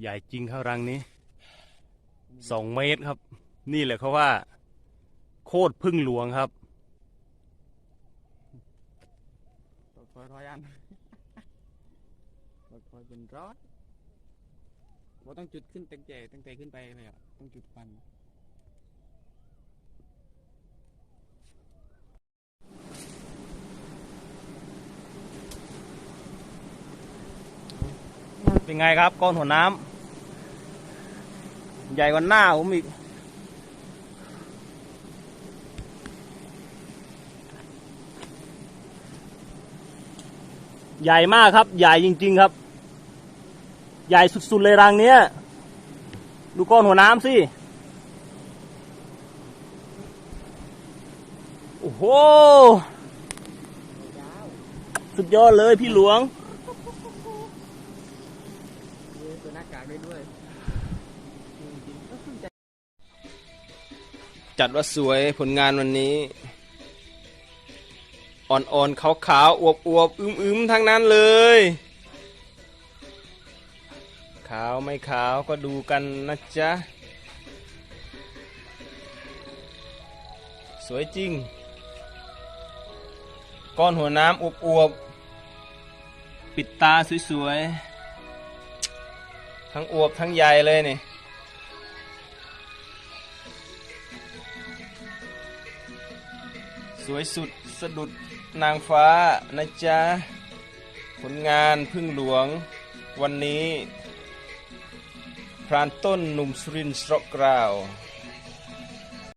ใหญ่จริงครับรังนี้สองเมตรครับ นี่แหละเขาว่า โคตรพึ่งหลวงครับตกอยร้อยอันตกอยเป็นร้อยว่าต้องจุดขึ้นตั้งแต่ตั้งแต่ขึ้นไปเลยอะต้องจุดควัน เป็นไงครับก้อนหัวน้ำใหญ่กว่าหน้าผมอีกใหญ่มากครับ ใหญ่จริง ๆ ครับ ใหญ่สุด ๆ เลยรังเนี้ย ดูก้อนหัวน้ำสิ โอ้โห สุดยอดเลยพี่หลวง เยตัว หน้ากากได้ด้วยจัดว่าสวยผลงานวันนี้ อ่อนๆขาวๆอวบๆอึมๆทั้งนั้นเลย ขาวไม่ขาวก็ดูกันนะจ๊ะ สวยจริง ก้อนหัวน้ำอวบๆปิดตาสวยๆ ทั้งอวบทั้งใหญ่เลยนี่สวยสุดสะดุดนางฟ้านะจ๊ะ ผลงานพึ่งหลวงวันนี้ พรานต้นหนุ่มสุรินทร์สระกราว